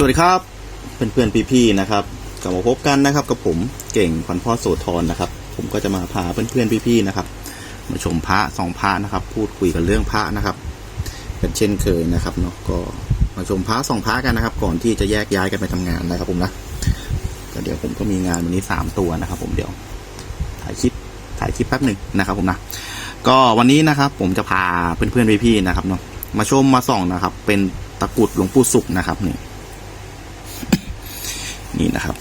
สวัสดีครับเพื่อนๆพี่ๆนะครับกลับมาพบกันนะครับกับผมเก่งพันพ่อโสธรนะครับ ผมก็จะมาพาเพื่อนๆพี่ๆนะครับ มาชมพระสองพระนะครับ พูดคุยกันเรื่องพระนะครับเป็นเช่นเคยนะครับเนาะก็มาชมพระสองพระกันนะครับ ก่อนที่จะแยกย้ายกันไปทำงานนะครับผมนะก็เดี๋ยวผมก็มีงานวันนี้สามตัวนะครับ ผมเดี๋ยวถ่ายคลิปถ่ายคลิปแป๊บหนึ่งนะครับ ผมนะก็วันนี้นะครับ ผมจะพาเพื่อนๆพี่ๆนะครับเนาะมาชมมาส่องนะครับ เป็นตะกรุดหลวงปู่สุขนะครับนี่ นี่นะครับ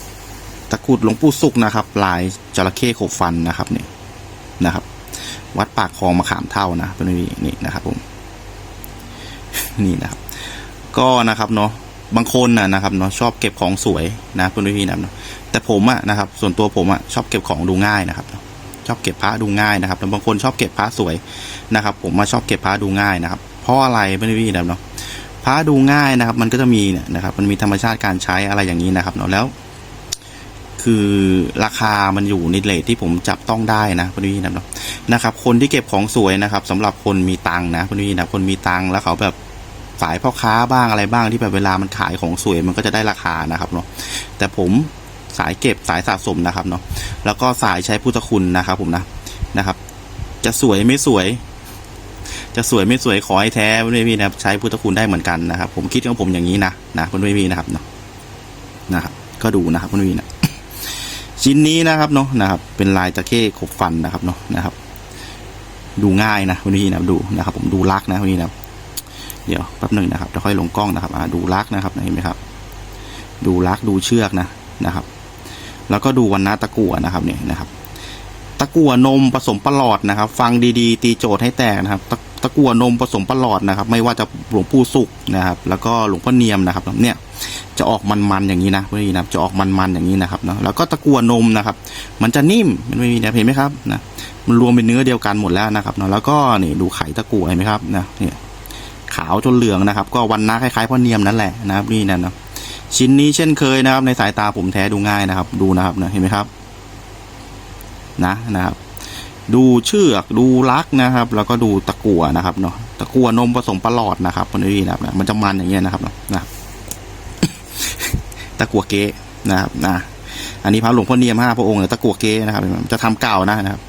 ตะกุดหลวงปู่สุกนะครับ ลายจระเข้ขบฟันนะครับนี่นะครับ วัดปากคลองมะขามเท่านะเป็นนี่นี่นะครับผมนี่นะครับ ก็นะครับเนาะบางคนนะนะครับเนาะชอบเก็บของสวยนะเพื่อนพี่นะแต่ผมอะนะครับ ส่วนตัวผมอะชอบเก็บของดูง่ายนะครับ ชอบเก็บพระดูง่ายนะครับแล้วบางคนชอบเก็บพระสวยนะครับ ผมมาชอบเก็บพระดูง่ายนะครับ เพราะอะไรเพื่อนพี่นะเนาะ พระดูง่ายนะครับ มันก็จะมีเนี่ยนะครับ มันมีธรรมชาติการใช้อะไรอย่างนี้นะครับเนาะแล้ว คือราคามันอยู่ในเลทที่ผมจับต้องได้นะพี่พี่นะครับนะครับ คนที่เก็บของสวยนะครับสำหรับคนมีตังค์นะพี่พี่นะคนมีตังค์แล้วเขาแบบสายพ่อค้าบ้างอะไรบ้างที่แบบเวลามันขายของสวยมันก็จะได้ราคานะครับเนาะแต่ผมสายเก็บสายสะสมนะครับเนาะแล้วก็สายใช้พุทธคุณนะครับ ผมนะนะครับ จะสวยไม่สวย จะสวยไม่สวยขอให้แท้พี่พี่นะครับใช้พุทธคุณได้เหมือนกันนะครับ ผมคิดของผมอย่างนี้นะนะพี่พี่นะครับเนาะนะครับ ก็ดูนะครับพี่พี่นะชิ้นนี้นะครับเนาะนะครับ เป็นลายตะเข้ขบฟันนะครับเนาะนะครับ ดูง่ายนะคุณพี่นะดูนะครับ ผมดูลักนะคุณพี่นะเดี๋ยวแป๊บหนึ่งนะครับจะค่อยลงกล้องนะครับอ่าดูลักนะครับเห็นไหมครับ ดูลักดูเชือกนะนะครับ แล้วก็ดูวันนะตะกั่วนะครับเนี่ยนะครับ ตะกั่วนมผสมประหลอดนะครับ ฟังดีๆ ตีโจทย์ให้แตกนะครับ ตะตะกั่วนมผสมประหลอดนะครับ ไม่ว่าจะหลวงปู่สุกนะครับ แล้วก็หลวงพ่อเนียมนะครับเนี่ยจะออกมันๆอย่างนี้นะเพี่นะจะออกมันๆอย่างนี้นะครับเนาะแล้วก็ตะกั่วนมนะครับ มันจะนิ่มมันไม่มีนะเห็นไหมครับนะมันรวมเป็นเนื้อเดียวกันหมดแล้วนะครับเนาะแล้วก็นี่ดูไข่ตะกั่วเห็นไหมครับนะเนี่ยขาวจนเหลืองนะครับ ก็วันนะคล้ายๆพ่อเนียมนั่นแหละนะครับนี่นะนะชิ้นนี้เช่นเคยนะครับ ในสายตาผมแท้ดูง่ายนะครับ ดูนะครับนะเห็นไหมครับ นะนะครับ ดูเชือกดูลักนะครับ แล้วก็ดูตะกั่วนะครับเนาะตะกั่วนมผสมประหลอดนะครับคนนี้นะครับมันจะมันอย่างเงี้ยนะครับเนาะนะตะกัวเก๊นะครับนะอันนี้พระหลวงพ่อเนียมห้าพระองค์เนี่ยตะกัวเก๊นะครับ จะทำเก่านะนะครับ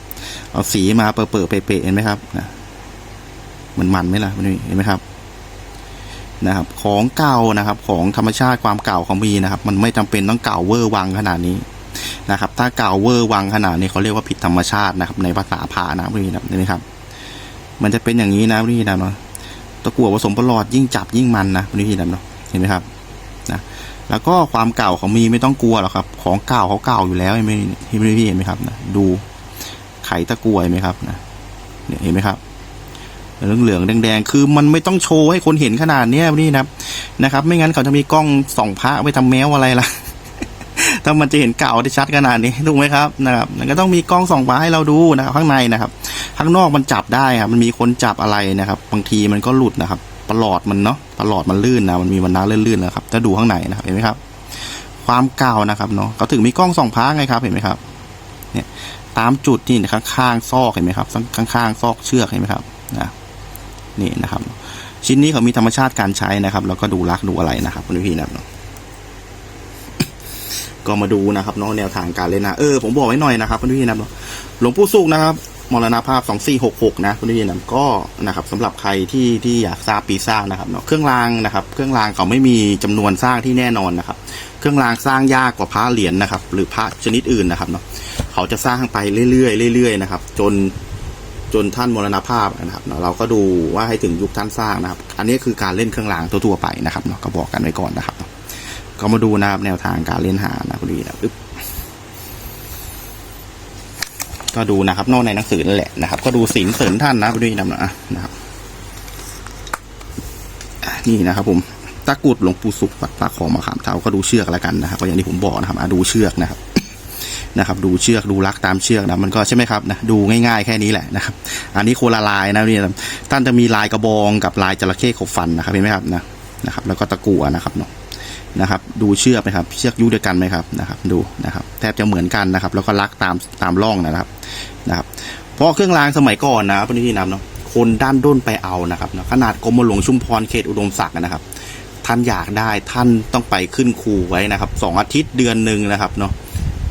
เอาสีมาเปิดเปิดเปะๆเห็นไหมครับนะมันมันไหมล่ะมันเห็นไหมครับนะครับ ของเก่านะครับ ของธรรมชาติความเก่าของมีนะครับ มันไม่จำเป็นต้องเก่าเวอร์วังขนาดนี้ นะครับ ถ้าเก่าเวอร์วังขนาดนี้เขาเรียกว่าผิดธรรมชาตินะครับ ในภาษาพานะพี่นะเนไหมครับ มันจะเป็นอย่างนี้นะพี่นะเนาะตะกั่วผสมปลอดยิ่งจับยิ่งมันนะพี่นะเนาะเห็นไหมครับนะแล้วก็ความเก่าของมีไม่ต้องกลัวหรอกครับ ของเก่าเขาเก่าอยู่แล้วเห็นไหมเห็นไหมพี่เห็นไหมครับนะดูไขตะกรวยไหมครับนะเนี่ยเห็นไหมครับเหลืองเหลืองๆแดงๆ คือมันไม่ต้องโชว์ให้คนเห็นขนาดเนี้ยนี่นะครับนะครับ ไม่งั้นเขาจะมีกล้องส่องพระไปทำแมวอะไรล่ะ ถ้ามันจะเห็นเก่าได้ชัดขนาดนี้ถูกไหมครับนะครับมันก็ต้องมีกล้องส่องพระให้เราดูนะครับข้างในนะครับ ข้างนอกมันจับได้ครับมันมีคนจับอะไรนะครับ บางทีมันก็หลุดนะครับประหลอดมันเนาะประหลอดมันลื่นนะมันมีวันน้าลื่นๆนะครับถ้าดูข้างในนะครับเห็นไหมครับ ความเก่านะครับเนาะเขาถึงมีกล้องส่องพระไงครับเห็นไหมครับเนี่ยตามจุดที่ข้างๆซอกเห็นไหมครับข้างๆซอกเชือกเห็นไหมครับนะนี่นะครับ ชิ้นนี้เขามีธรรมชาติการใช้นะครับ แล้วก็ดูรักดูอะไรนะครับคุณพี่นะครับ ก็มาดูนะครับเนาะแนวทางการเล่นนะเออผมบอกไว้หน่อยนะครับคุณพี่นะหลวงปู่สุกนะครับมรณภาพ 2466 นะคุณพี่นะก็นะครับสำหรับใครที่ที่อยากทราบปีซ่าจนะครับเนาะเครื่องรางนะครับ เครื่องรางเขาไม่มีจำนวนสร้างที่แน่นอนนะครับ เครื่องรางสร้างยากกว่าพระเหรียญนะครับ หรือพระชนิดอื่นนะครับเนาะเขาจะสร้างไปเรื่อยๆเรื่อยๆนะครับ จนจนท่านมรณภาพนะครับเนาะเราก็ดูว่าให้ถึงยุคท่านสร้างนะครับ อันนี้คือการเล่นเครื่องรางทั่วๆไปนะครับเนาะก็บอกกันไว้ก่อนนะครับ ก็มาดูนะครับแนวทางการเล่นหานะคุณพี่นะอึ๊บก็ดูนะครับ นอกในหนังสือนั่นแหละนะครับ ก็ดูศีลเสริญท่านนะไปด้วยนะนะครับนี่นะครับ ผมตะกุดหลวงปู่สุขวัดพระของมะขามเท้าก็ดูเชือกแล้วกันนะครับก็อย่างที่ผมบอกนะครับดูเชือกนะครับนะครับ ดูเชือกดูลักตามเชือกนะมันก็ใช่ไหมครับนะดูง่ายๆแค่นี้แหละนะครับ อันนี้โคละลายนะนี่นะท่านจะมีลายกระบองกับลายจระเข้ขบฟันนะครับเห็นไหมครับนะนะครับ แล้วก็ตะกั่วนะครับเนาะ นะครับ ดูเชือกไหมครับเชือกยุ้เดียวกันไหมครับนะครับดูนะครับแทบจะเหมือนกันนะครับ แล้วก็ลักตามตามร่องนะครับนะครับ เพราะเครื่องรางสมัยก่อนนะพี่ที่นำเนาะคนด้านด้นไปเอานะครับนะขนาดกรมหลวงชุมพรเขตอุดมศักดิ์นะครับ ท่านอยากได้ท่านต้องไปขึ้นครูไว้นะครับสองอาทิตย์เดือนหนึ่งนะครับเนาะ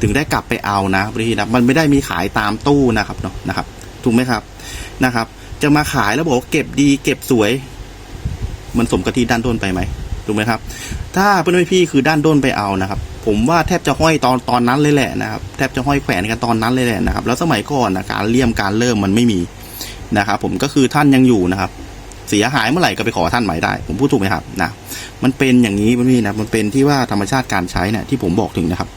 ถึงได้กลับไปเอานะพี่นะมันไม่ได้มีขายตามตู้นะครับเนาะนะครับ ถูกไหมครับนะครับ จะมาขายแล้วบอกเก็บดีเก็บสวย มันสมกับที่ด้านด้นไปไหม ถูกไหมครับ ถ้าเพื่อนพี่คือด้านด้นไปเอานะครับ ผมว่าแทบจะห้อยตอนตอนนั้นเลยแหละนะครับแทบจะห้อยแขวนกันตอนนั้นเลยแหละนะครับ แล้วสมัยก่อนนะการเลี่ยมการเริ่มมันไม่มีนะครับผมก็คือท่านยังอยู่นะครับ เสียหายเมื่อไหร่ก็ไปขอท่านใหม่ได้ ผมพูดถูกไหมครับนะมันเป็นอย่างนี้พี่นะมันเป็นที่ว่าธรรมชาติการใช้เนี่ยที่ผมบอกถึงนะครับ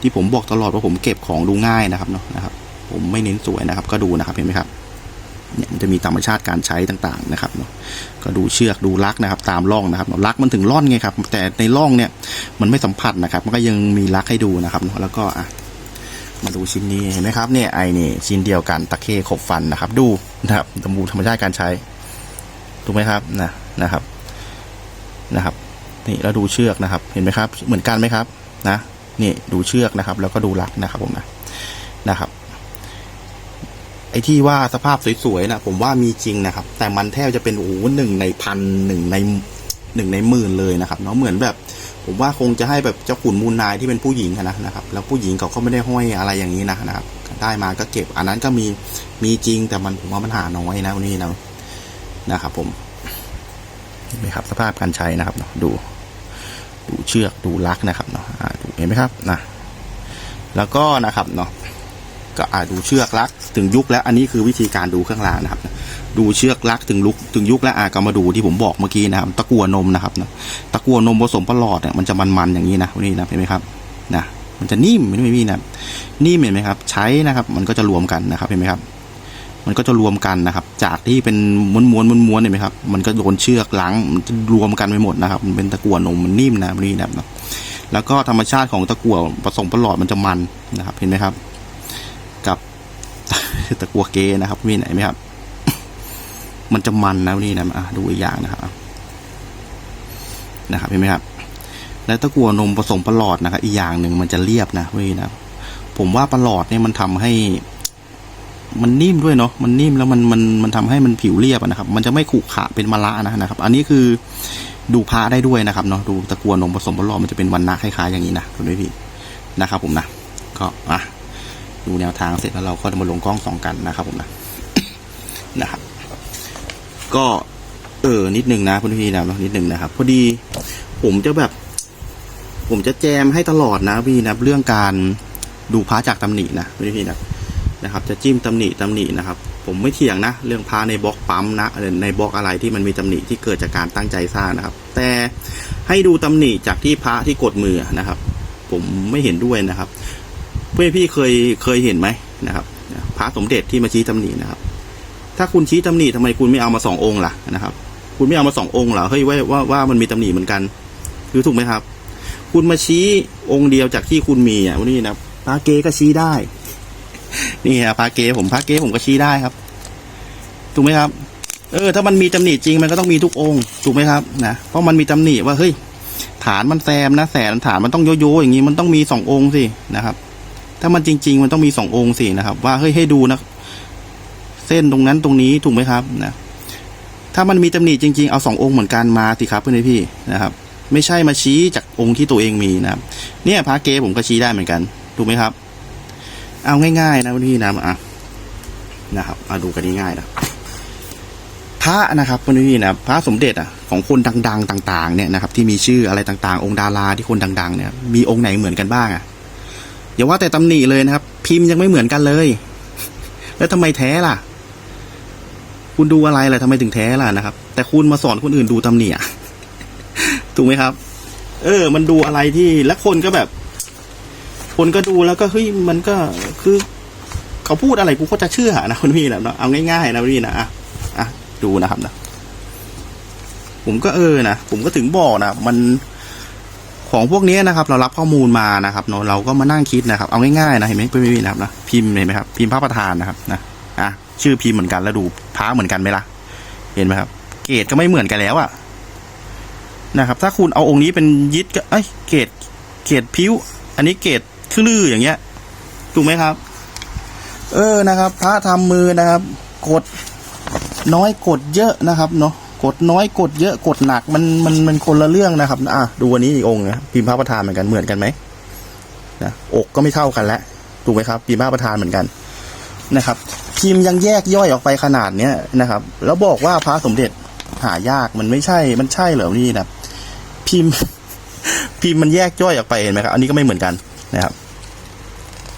ที่ผมบอกตลอดว่าผมเก็บของดูง่ายนะครับเนาะนะครับ ผมไม่เน้นสวยนะครับ ก็ดูนะครับเห็นไหมครับ เนี่ยมันจะมีธรรมชาติการใช้ต่างๆนะครับเนาะก็ดูเชือกดูลักนะครับ ตามร่องนะครับลักมันถึงร่อนไงครับ แต่ในร่องเนี่ยมันไม่สัมผัสนะครับ มันก็ยังมีลักให้ดูนะครับแล้วก็อะมาดูชิ้นนี้เห็นไหมครับเนี่ยไอนี่ชิ้นเดียวกันตะเข้ขบฟันนะครับ ดูนะครับตมูธรรมชาติการใช้ถูกไหมครับนะนะครับนะครับ นี่แล้วดูเชือกนะครับ เห็นไหมครับ เหมือนกันไหมครับ นะนี่ดูเชือกนะครับ แล้วก็ดูลักนะครับผมนะนะครับ อ้ที่ว่าสภาพสวยๆนะผมว่ามีจริงนะครับ แต่มันแทบจะเป็นโอ้โหหนึ่งในพันหนึ่งในหนึ่งในหมื่นเลยนะครับเนาะเหมือนแบบ ผมว่าคงจะให้แบบเจ้าขุนมูลนายที่เป็นผู้หญิงนะนะครับ แล้วผู้หญิงเขาก็ไม่ได้ห้อยอะไรอย่างนี้นะนะครับ ได้มาก็เก็บ อันนั้นก็มีมีจริงแต่มันผมว่ามันหาน้อยนะวันนี้นะนะครับ ผมเห็นไหมครับ สภาพการใช้นะครับเนาะดู ดูเชือกดูลักนะครับเนาะดูเห็นไหมครับนะแล้วก็นะครับเนาะ ก็อ่าดูเชือกลักถึงยุคแล้วอันนี้คือวิธีการดูเครื่องรางนะครับ ดูเชือกลักถึงลุกถึงยุคแล้วอ่าก็มาดูที่ผมบอกเมื่อกี้นะครับ ตะกัวนมนะครับนะตะกัวนมผสมประหลอดเนี่ยมันจะมันๆอย่างนี้นะนี่นะเห็นไหมครับนะมันจะนิ่มไม่มีนะนิ่มเห็นไหมครับ ใช้นะครับ มันก็จะรวมกันนะครับเห็นไหมครับ มันก็จะรวมกันนะครับ จากที่เป็นม้วนม้วนม้วนม้วนๆเห็นไหมครับ มันก็โดนเชือกลังมันจะรวมกันไปหมดนะครับ มันเป็นตะกัวนมมันนิ่มนะนี่นะแล้วก็ธรรมชาติของตะกั่วผสมประหลอดมันจะมันนะครับ เห็นไหมครับ ตะกัวเกนะครับ มีไหนไหมครับ มันจะมันนะนี่นะอะดูอีกอย่างนะครับ นะครับเห็นไหมครับ แล้วตะกัวนมผสมประหลอดนะครับอีกอย่างหนึ่งมันจะเรียบนะนี่นะผมว่าประหลอดเนี่ยมันทำให้ มันนิ่มด้วยเนาะมันนิ่มแล้วมันมันมันทำให้มันผิวเรียบนะครับ มันจะไม่ขรุขระเป็นมะละนะนะครับ อันนี้คือดูพระได้ด้วยนะครับเนาะดูตะกัวนมผสมประหลอดมันจะเป็นวันนะคล้ายๆอย่างนี้นะคุณพี่นะครับ ผมนะก็อะ ดูแนวทางเสร็จแล้วเราก็จะมาลงกล้องสองกันนะครับผมนะนะครับ ก็เออนิดนึงนะคุณพี่นะนิดนึงนะครับ พอดีผมจะแบบ ผมจะแจมให้ตลอดนะพี่นะเรื่องการดูพระจากตำหนินะพี่นะนะครับ จะจิ้มตำหนิตำหนินะครับ ผมไม่เถียงนะ เรื่องพระในบล็อกปั๊มนะในบล็อกอะไรที่มันมีตำหนิที่เกิดจากการตั้งใจสร้างนะครับ แต่ให้ดูตำหนิจากที่พระที่กดมือนะครับ ผมไม่เห็นด้วยนะครับ เพื่อพี่เคยเคยเห็นไหมนะครับพระสมเด็จที่มาชี้ตำหนินะครับ ถ้าคุณชี้ตำหนิทำไมคุณไม่เอามาสององค์ล่ะนะครับ คุณไม่เอามาสององค์เหรอเฮ้ยว่าว่าว่ามันมีตำหนิเหมือนกันคือถูกไหมครับ คุณมาชี้องค์เดียวจากที่คุณมีอะวันนี้นะพระเกก็ชี้ได้ นี่ฮะพระเกผมพระเกผมก็ชี้ได้ครับ ถูกไหมครับ เออ ถ้ามันมีตำหนิจริงมันก็ต้องมีทุกองค์ถูกไหมครับนะเพราะมันมีตำหนิว่าเฮ้ยฐานมันแซมนะแสนฐานมันต้องโยโย่อย่างนี้มันต้องมีสององค์สินะครับ ถ้ามันจริง ๆ มันต้องมีสององค์สินะครับ ว่าเฮ้ยให้ดูนะ เส้นตรงนั้นตรงนี้ถูกไหมครับนะถ้ามันมีตำหนิจริง ๆ เอาสององค์เหมือนกันมาสิครับเพื่อนพี่นะครับ ไม่ใช่มาชี้จากองค์ที่ตัวเองมีนะครับ เนี่ยพระเกผมก็ชี้ได้เหมือนกัน ถูกไหมครับ เอาง่ายๆนะพี่นะอะนะครับมาดูกันง่ายๆนะพระนะครับเพื่อนพี่นะพระสมเด็จอะของคนดัง ๆ ต่าง ๆ เนี่ยนะครับ ที่มีชื่ออะไรต่าง ๆ องค์ดาราที่คนดัง ๆ เนี่ย มีองค์ไหนเหมือนกันบ้างอะ อย่าว่าแต่ตำหนิเลยนะครับ พิมพ์ยังไม่เหมือนกันเลย แล้วทำไมแท้ล่ะ คุณดูอะไรล่ะทำไมถึงแท้ล่ะนะครับ แต่คุณมาสอนคนอื่นดูตำหนิอะถูกไหมครับ เออ มันดูอะไรที่แล้วคนก็แบบ คนก็ดูแล้วก็เฮ้ยมันก็คือเขาพูดอะไรกูก็จะเชื่อนะคุณพี่นะเนาะเอาง่ายๆนะพี่นะอะอะดูนะครับนะผมก็เออนะผมก็ถึงบอกนะมัน ของพวกนี้นะครับเรารับข้อมูลมานะครับเนาะเราก็มานั่งคิดนะครับ เอาง่ายๆนะเห็นไหมพี่พี่นะครับนะพิมพ์เห็นไหมครับพิมพ์พระประธานนะครับนะอะชื่อพิมพ์เหมือนกันแล้วดูพระเหมือนกันไหมล่ะ เห็นไหมครับ เกรดก็ไม่เหมือนกันแล้วอะนะครับ ถ้าคุณเอาองค์นี้เป็นยิดก็เอ้ยเกรดเกรดพิ้ว อันนี้เกรดคลื่ออย่างเงี้ยถูกไหมครับ เออนะครับ พระทำมือนะครับ กดน้อยกดเยอะนะครับเนาะ กดน้อยกดเยอะกดหนักมันมันมันคนละเรื่องนะครับอะดูอันนี้อีกองค์นะพิมพ์พระประธานเหมือนกันเหมือนกันไหมนะอกก็ไม่เท่ากันแล้วถูกไหมครับ พิมพ์พระประธานเหมือนกันนะครับ พิมพ์ยังแยกย่อยออกไปขนาดเนี้ยนะครับ แล้วบอกว่าพระสมเด็จหายากมันไม่ใช่ มันใช่เหรอนี่นะพิมพ์ พิมพ์มันแยกย่อยออกไปเห็นไหมครับ อันนี้ก็ไม่เหมือนกันนะครับ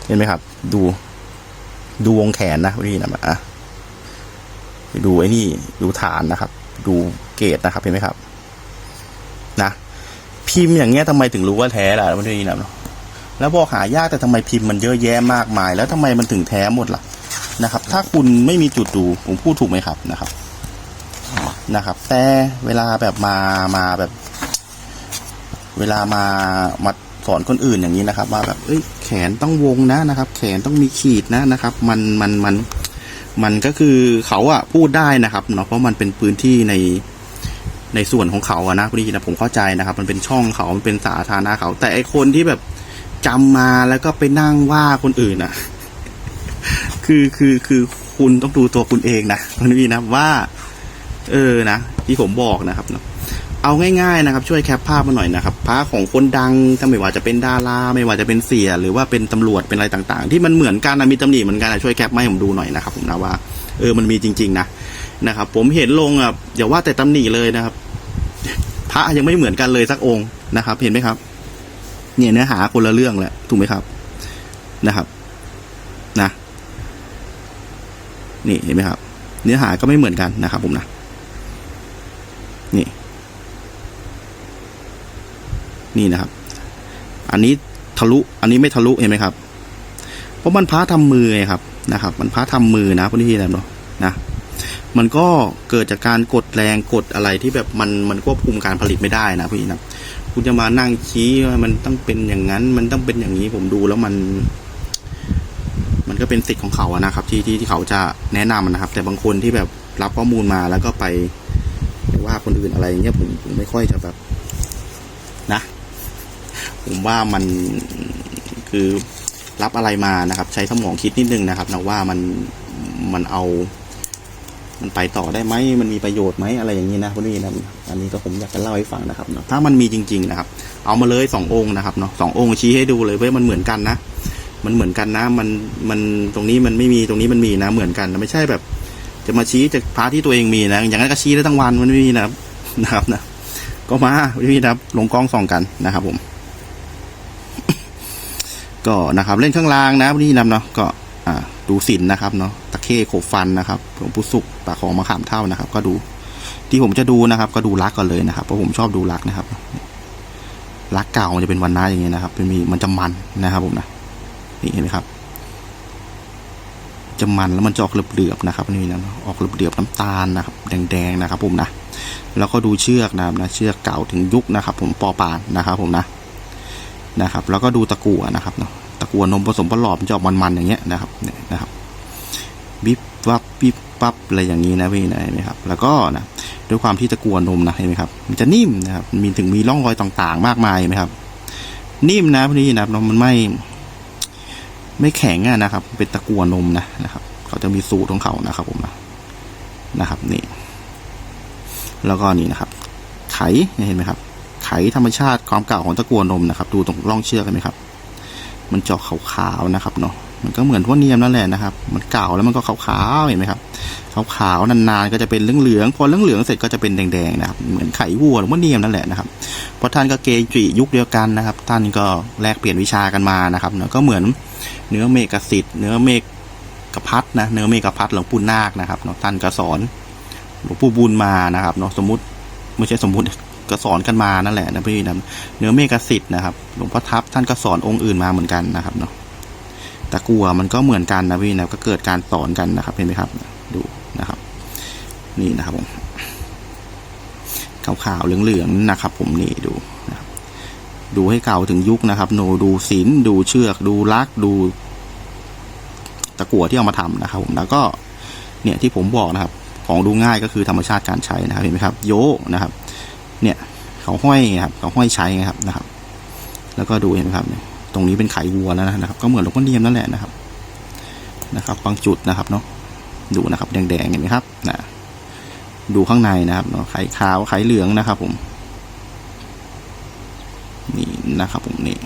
เห็นไหมครับ ดู ดูวงแขนนะนี่นะอะดูไอ้นี่ ดูฐานนะครับ ดูเกตนะครับเห็นไหมครับ นะพิมพ์อย่างเงี้ยทำไมถึงรู้ว่าแท้ล่ะมันนี่นะแล้วบอกหายากแต่ทำไมพิมพ์มันเยอะแยะมากมาย แล้วทำไมมันถึงแท้หมดล่ะนะครับ ถ้าคุณไม่มีจุดดูผมพูดถูกไหมครับนะครับ นะครับ แต่เวลาแบบมามาแบบ เวลามามาสอนคนอื่นอย่างนี้นะครับ ว่าแบบ เอ้ย แขนต้องวงนะนะครับ แขนต้องมีขีดนะนะครับ มันมันมันมัน มันก็คือเขาอะพูดได้นะครับเนาะเพราะมันเป็นพื้นที่ในในส่วนของเขาอะนะพี่นะผมเข้าใจนะครับ มันเป็นช่องเขา มันเป็นสาธารณะเขา แต่ไอคนที่แบบจำมาแล้วก็ไปนั่งว่าคนอื่นอะคือคือคือคุณต้องดูตัวคุณเองนะพี่นะว่า เออนะที่ผมบอกนะครับเนาะ เอาง่ายๆนะครับช่วยแคปภาพมาหน่อยนะครับพระของคนดังถ้าไม่ว่าจะเป็นดาราไม่ว่าจะเป็นเสียหรือว่าเป็นตำรวจเป็นอะไรต่าง ๆ ที่มันเหมือนกันนะมีตำหนิเหมือนกันนะช่วยแคปมาให้ผมดูหน่อยนะครับผมนะว่าเออมันมีจริง ๆ นะนะครับ ผมเห็นลงอะอย่าว่าแต่ตำหนิเลยนะครับ พระยังไม่เหมือนกันเลยสักองค์นะครับ เห็นไหมครับ เนี่ยเนื้อหาคนละเรื่องแหละถูกไหมครับนะครับ นะ นี่เห็นไหมครับ เนื้อหาก็ไม่เหมือนกันนะครับ ผมนะนี่ นี่นะครับ อันนี้ทะลุ อันนี้ไม่ทะลุเห็นไหมครับ เพราะมันพระทำมือไงครับนะครับ มันพระทำมือนะพวกนี้นะเนาะนะมันก็เกิดจากการกดแรงกดอะไรที่แบบมันมันควบคุมการผลิตไม่ได้นะพี่นะคุณจะมานั่งชี้ว่ามันต้องเป็นอย่างนั้น มันต้องเป็นอย่างนี้ผมดูแล้วมัน มันก็เป็นสิทธิ์ของเขาอะนะครับ ที่ที่ที่เขาจะแนะนำนะครับ แต่บางคนที่แบบรับข้อมูลมาแล้วก็ไปว่าคนอื่นอะไรเงี้ยผมผมไม่ค่อยจะแบบ ผมว่ามันคือรับอะไรมานะครับ ใช้สมองคิดนิดนึงนะครับนะว่ามันมันเอา มันไปต่อได้ไหมมันมีประโยชน์ไหมอะไรอย่างนี้นะพวกนี้นะอันนี้ก็ผมอยากจะเล่าให้ฟังนะครับเนาะถ้ามันมีจริง ๆนะครับ เอามาเลยสององค์นะครับเนาะสององค์ชี้ให้ดูเลยเว้ยมันเหมือนกันนะมันเหมือนกันนะ มันมันตรงนี้มันไม่มีตรงนี้มันมีนะ เหมือนกันไม่ใช่แบบ จะมาชี้จากพาร์ทที่ตัวเองมีนะอย่างนั้นก็ชี้ได้ทั้งวันมันไม่มีนะครับนะครับนะก็มาพี่นะครับลงกล้องส่องกันนะครับผม ก็นะครับเล่นเครื่องรางนะพี่นำเนาะก็อ่าดูสินนะครับเนาะตะเข้โขบฟันนะครับหลวงปู่สุกปากของมะขามเท่านะครับ ก็ดูที่ผมจะดูนะครับ ก็ดูรักก่อนเลยนะครับเพราะผมชอบดูรักนะครับรักเก่ามันจะเป็นวันน้าอย่างเงี้ยนะครับมันมีมันจะมันนะครับ ผมนะนี่เห็นไหมครับ จะมันแล้วมันจะออกเหลือบๆนะครับนี่นะออกเหลือบๆน้ำตาลนะครับ แดงๆนะครับ ผมนะแล้วก็ดูเชือกนะครับนะเชือกเก่าถึงยุคนะครับ ผมปอปานนะครับ ผมนะ นะครับ แล้วก็ดูตะกั่วนะครับเนาะตะกั่วนมผสมประหลอดมันจะออกมันๆอย่างเงี้ยนะครับเนี่ยนะครับบิบวับบิบปั๊บอะไรอย่างนี้นะพี่นะเห็นไหมครับ แล้วก็นะด้วยความที่ตะกั่วนมนะเห็นไหมครับ มันจะนิ่มนะครับมีถึงมีร่องรอยต่างๆ มากมายไหมครับ นิ่มนะพี่นะครับมันไม่ไม่แข็งอะนะครับ เป็นตะกั่วนมนะนะครับเขาจะมีสูตรของเขานะครับ ผมนะนะครับนี่แล้วก็นี่นะครับ ไขเห็นไหมครับ ไขธรรมชาติความเก่าของตะกั่วนมนะครับ ดูตรงร่องเชือกเห็นไหมครับ มันเจาะขาวๆนะครับเนาะมันก็เหมือนพวกเนียมนั่นแหละนะครับ มันเก่าแล้วมันก็ขาวๆเห็นไหมครับขาวๆนานๆก็จะเป็นเหลืองๆพอเหลืองๆเสร็จก็จะเป็นแดงๆนะครับ เหมือนไข่วัวหรือว่าเนียมนั่นแหละนะครับเพราะท่านก็เกจิยุคเดียวกันนะครับ ท่านก็แลกเปลี่ยนวิชากันมานะครับเนาะก็เหมือนเนื้อเมกสิทธิ์เนื้อเมกกพัดนะเนื้อเมกพัดหลวงปู่นาคนะครับเนาะท่านก็สอนหลวงปู่บุญมานะครับเนาะสมมติไม่ใช่สมมติ ก็สอนกันมานั่นแหละนะพี่นะเนื้อเมกสิทธิ์นะครับหลวงพ่อทับท่านก็สอนองค์อื่นมาเหมือนกันนะครับเนาะตะกัวมันก็เหมือนกันนะพี่นะก็เกิดการสอนกันนะครับเห็นไหมครับ ดูนะครับ นี่นะครับผมขาวๆเหลืองๆนะครับ ผมนี่ดูนะครับดูให้เก่าถึงยุคนะครับโนดูศิลดูเชือก ดูลักดูตะกั่วที่เอามาทำนะครับ ผมแล้วก็เนี่ยที่ผมบอกนะครับ ของดูง่ายก็คือธรรมชาติการใช้นะครับเห็นไหมครับ โยนะครับ เนี่ยเขาห้อยครับเขาห้อยใช้ครับนะครับ แล้วก็ดูเห็นไหมครับ ตรงนี้เป็นไขวัวแล้วนะครับ ก็เหมือนหลวงพ่อเนียมนั่นแหละนะครับ นะครับ บางจุดนะครับเนาะดูนะครับแดงๆเห็นไหมครับนะดูข้างในนะครับเนาะไข่ขาวไข่เหลืองนะครับ ผมนี่นะครับ ผมนี่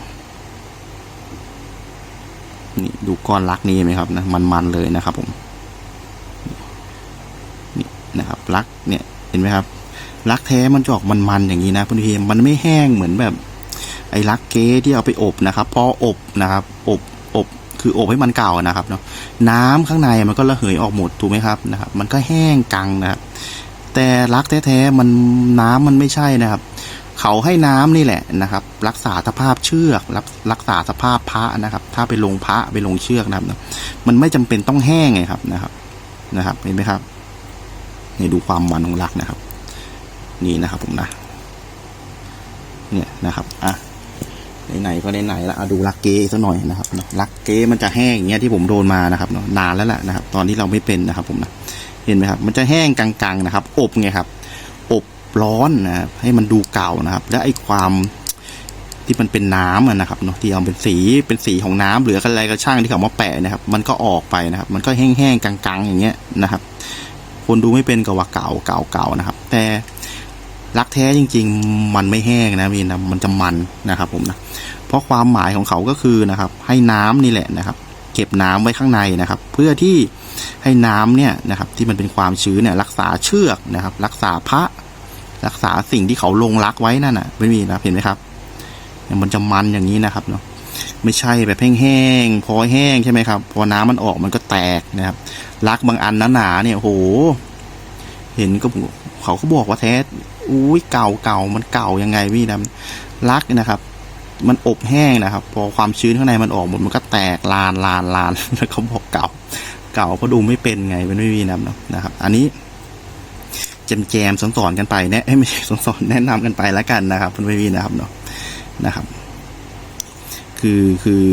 นี่ดูก้อนรักนี้ไหมครับนะมันๆเลยนะครับ ผมนี่นะครับรักเนี่ยเห็นไหมครับ รักแท้มันจะออกมันๆอย่างนี้นะคุณพี่มันไม่แห้งเหมือนแบบไอ้รักเก๊ที่เอาไปอบนะครับ พออบนะครับอบอบคืออบให้มันเก่านะครับเนาะน้ำข้างในมันก็ระเหยออกหมดถูกไหมครับนะครับ มันก็แห้งกังนะครับ แต่รักแท้ๆมันน้ำมันไม่ใช่นะครับ เขาให้น้ำนี่แหละนะครับ รักษาสภาพเชือกรักรักษาสภาพพระนะครับ ถ้าไปลงพระไปลงเชือกนะครับ มันไม่จำเป็นต้องแห้งไงครับนะครับนะครับเห็นไหมครับนี่ดูความมันของรักนะครับ นี่นะครับผมนะ เนี่ยนะครับ อะไหนๆก็ไหนๆแล้วอะดูรักเก้สักหน่อยนะครับเนาะรักเก้มันจะแห้งอย่างเงี้ยที่ผมโดนมานะครับเนาะนานแล้วแหละนะครับ ตอนที่เราไม่เป็นนะครับ ผมนะเห็นไหมครับ มันจะแห้งกลางๆนะครับ อบไงครับ อบร้อนนะครับให้มันดูเก่านะครับ และไอ้ความที่มันเป็นน้ำอะนะครับเนาะที่เอาเป็นสีเป็นสีของน้ำหรืออะไรก็ช่างที่เขามาแปะนะครับ มันก็ออกไปนะครับ มันก็แห้งๆกลางๆ อย่างเงี้ยนะครับ คนดูไม่เป็นก็ว่าเก่าเก่าเก่านะครับ แต่ รักแท้จริง ๆ มันไม่แห้งนะพี่นะมันจะมันนะครับผมนะเพราะความหมายของเขาก็คือนะครับ ให้น้ำนี่แหละนะครับ เก็บน้ำไว้ข้างในนะครับ เพื่อที่ให้น้ำเนี่ยนะครับ ที่มันเป็นความชื้นเนี่ย รักษาเชือกนะครับ รักษาพระรักษาสิ่งที่เขาลงรักไว้นั่นน่ะไม่มีนะเห็นไหมครับมันจะมันอย่างนี้นะครับเนาะไม่ใช่แบบแห้งๆพอแห้งใช่ไหมครับ พอน้ำมันออกมันก็แตกนะครับ รักบางอันหนาๆเนี่ยโห เห็นก็ เขาก็บอกว่าแท้อุ้ยเก่าเก่ามันเก่ายังไงพี่นะรักนะครับ มันอบแห้งนะครับ พอความชื้นข้างในมันออกหมดมันก็แตกลานลานลานแล้วเขาบอกเก่า เก่าเพราะดูไม่เป็นไงมันไม่มีน้ำเนาะนะครับ อันนี้แจมแจมสอนสอนกันไปแนะเอ้ยไม่ใช่สอนสอนแนะนำกันไปแล้วกันนะครับคุณพี่นะครับเนาะนะครับ คือคือ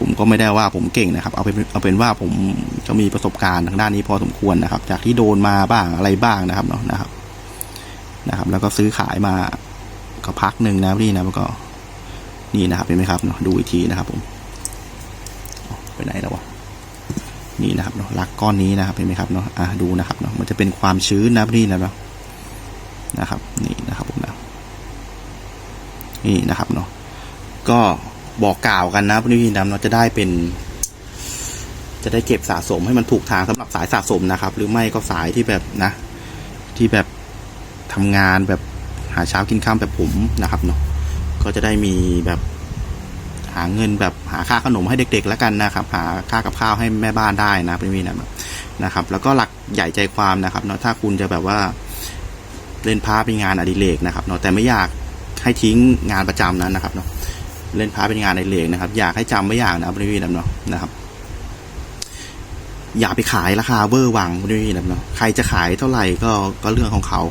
ผมก็ไม่ได้ว่าผมเก่งนะครับ เอาเป็นเอาเป็นว่าผมจะมีประสบการณ์ทางด้านนี้พอสมควรนะครับ จากที่โดนมาบ้างอะไรบ้างนะครับเนาะนะครับ นะครับ แล้วก็ซื้อขายมาก็พักหนึ่งนะพี่นะแล้วก็นี่นะครับเห็นไหมครับเนาะดูอีกทีนะครับ ผมไปไหนแล้ววะนี่นะครับเนาะลักก้อนนี้นะครับเห็นไหมครับเนาะอะดูนะครับเนาะมันจะเป็นความชื้นนะพี่นะเนาะนะครับ นี่นะครับผมนะนี่นะครับเนาะก็บอกกล่าวกันนะพี่นะเราจะได้เป็น จะได้เก็บสะสมให้มันถูกทางสำหรับสายสะสมนะครับ หรือไม่ก็สายที่แบบนะ ที่แบบ ทำงานแบบหาเช้ากินข้ามแบบผมนะครับเนาะก็จะได้มีแบบหาเงินแบบหาค่าขนมให้เด็กๆแล้วกันนะครับ หาค่ากับข้าวให้แม่บ้านได้นะพี่มีนะนะครับ แล้วก็หลักใหญ่ใจความนะครับเนาะถ้าคุณจะแบบว่าเล่นพาเป็นงานอดิเรกนะครับเนาะแต่ไม่อยากให้ทิ้งงานประจำนั้นนะครับเนาะเล่นพาเป็นงานอดิเรกนะครับ อยากให้จำไว้อยางนะพี่มีนะเนาะนะครับ อย่าไปขายราคาเวอร์วังพี่มีนะเนาะใครจะขายเท่าไหร่ก็ก็เรื่องของเขา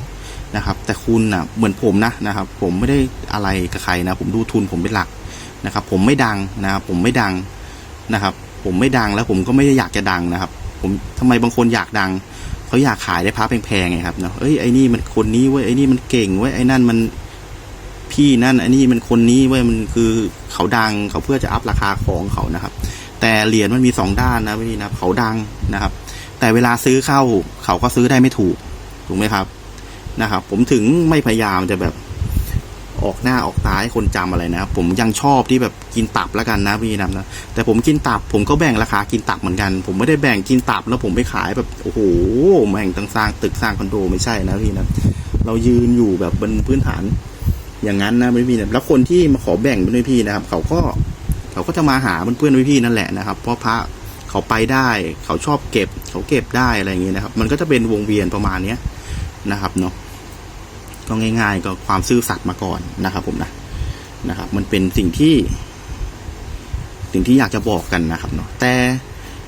นะครับ แต่คุณนะเหมือนผมนะนะครับ ผมไม่ได้อะไรกับใครนะ ผมดูทุนผมเป็นหลักนะครับ ผมไม่ดังนะครับผมไม่ดังนะครับ ผมไม่ดังแล้วผมก็ไม่ได้อยากจะดังนะครับ ผมทำไมบางคนอยากดังเขาอยากขายได้พระแพงๆไงครับเนาะเอ้ยไอ้นี่มันคนนี้เว้ยไอ้นี่มันเก่งเว้ยไอ้นั่นมันพี่นั่นไอ้นี่มันคนนี้เว้ยมันคือเขาดังเขาเพื่อจะอัพราคาของเขานะครับ แต่เหรียญมันมีสองด้านนะพี่นะเขาดังนะครับ แต่เวลาซื้อเข้าเขาก็ซื้อได้ไม่ถูกถูกไหมครับ นะครับ ผมถึงไม่พยายามจะแบบออกหน้าออกตาให้คนจำอะไรนะผมยังชอบที่แบบกินตับแล้วกันนะพี่นะนะแต่ผมกินตับผมก็แบ่งราคากินตับเหมือนกัน ผมไม่ได้แบ่งกินตับแล้วผมไปขายแบบโอ้โหแม่งตั้งสร้างตึกสร้างคอนโดไม่ใช่นะพี่นะเรายืนอยู่แบบบนพื้นฐานอย่างนั้นนะพี่นะแล้วคนที่มาขอแบ่งเป็นพี่นะครับ เขาก็เขาก็จะมาหาเพื่อนๆพี่นั่นแหละนะครับ เพราะพระเขาไปได้เขาชอบเก็บ เขาเก็บได้อะไรอย่างเงี้ยนะครับ มันก็จะเป็นวงเวียนประมาณเนี้ยนะครับเนาะ ก็ง่าย ๆ ก็ความซื่อสัตย์มาก่อนนะครับ ผมนะนะครับ มันเป็นสิ่งที่ สิ่งที่อยากจะบอกกันนะครับเนาะแต่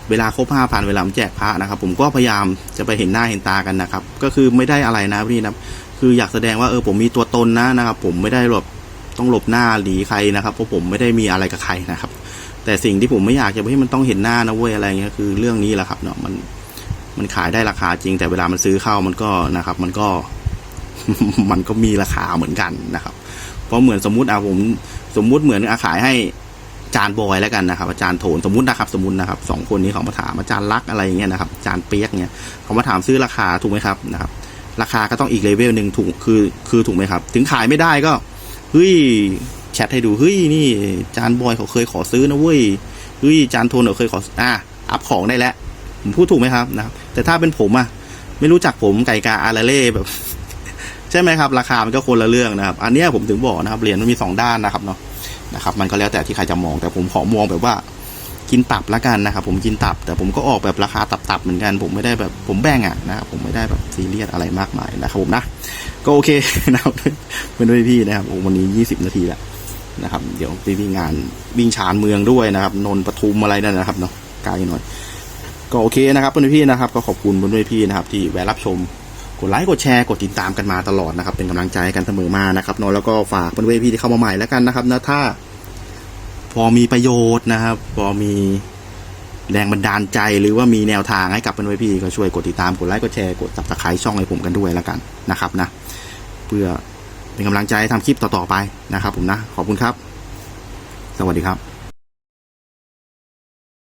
เวลาครบห้าพันเวลาแจกพระนะครับ ผมก็พยายามจะไปเห็นหน้าเห็นตากันนะครับ ก็คือไม่ได้อะไรนะพี่นะคืออยากแสดงว่าเออผมมีตัวตนนะนะครับ ผมไม่ได้หลบต้องหลบหน้าหลีใครนะครับเพราะผมไม่ได้มีอะไรกับใครนะครับ แต่สิ่งที่ผมไม่อยากจะให้มันต้องเห็นหน้านะเว้ยอะไรเงี้ยคือเรื่องนี้แหละครับเนาะมันมันขายได้ราคาจริง แต่เวลามันซื้อเข้ามันก็นะครับ มันก็ มันก็มีราคาเหมือนกันนะครับ เพราะเหมือนสมมุติอาผมสมมุติเหมือนอาขายให้อาจารย์บอยแล้วกันนะครับ อาจารย์โถนสมมุตินะครับ สมมุตินะครับสองคนนี้เขามาถามอาจารย์รักอะไรอย่างเงี้ยนะครับอาจารย์เปียกเนี่ยเขามาถามซื้อราคาถูกไหมครับนะครับ ราคาก็ต้องอีกเลเวลหนึ่งถูกคือคือถูกไหมครับ ถึงขายไม่ได้ก็เฮ้ยแชทให้ดูเฮ้ยนี่จานบอยเขาเคยขอซื้อนะเว้ยเฮ้ยจานโทนเขาเคยขออะอัพของได้แล้วผมพูดถูกไหมครับนะครับ แต่ถ้าเป็นผมอะไม่รู้จักผมไก่กาอาราเล่แบบ ใช่ไหมครับ ราคามันก็คนละเรื่องนะครับ อันนี้ผมถึงบอกนะครับเหรียญมันมีสองด้านนะครับเนาะนะครับ มันก็แล้วแต่ที่ใครจะมอง แต่ผมขอมองแบบว่ากินตับละกันนะครับ ผมกินตับ แต่ผมก็ออกแบบราคาตับๆเหมือนกัน ผมไม่ได้แบบผมแบ่งอะนะครับผมไม่ได้แบบซีเรียสอะไรมากมายนะครับผมนะก็โอเคนะครับเป็นด้วยพี่นะครับโอ้วันนี้ยี่สิบนาทีแล้วนะครับ เดี๋ยวไปวิ่งงานวิ่งชานเมืองด้วยนะครับ นนท์ปทุมอะไรนั่นนะครับเนาะไกลหน่อย ก็โอเคนะครับเพื่อนพี่นะครับ ก็ขอบคุณเพื่อนพี่นะครับ ที่แวะรับชม กดไลค์กดแชร์กดติดตามกันมาตลอดนะครับ เป็นกำลังใจกันเสมอมานะครับเนาะแล้วก็ฝากเพื่อนพี่ที่เข้ามาใหม่แล้วกันนะครับนะถ้า พอมีประโยชน์นะครับ พอมีแรงบันดาลใจหรือว่ามีแนวทางให้กับเพื่อนพี่ก็ช่วยกดติดตามกดไลค์กดแชร์กด subscribe ช่องให้ผมกันด้วยแล้วกันนะครับนะ เพื่อเป็นกำลังใจให้ทำคลิปต่อๆไปนะครับ ผมนะขอบคุณครับ สวัสดีครับ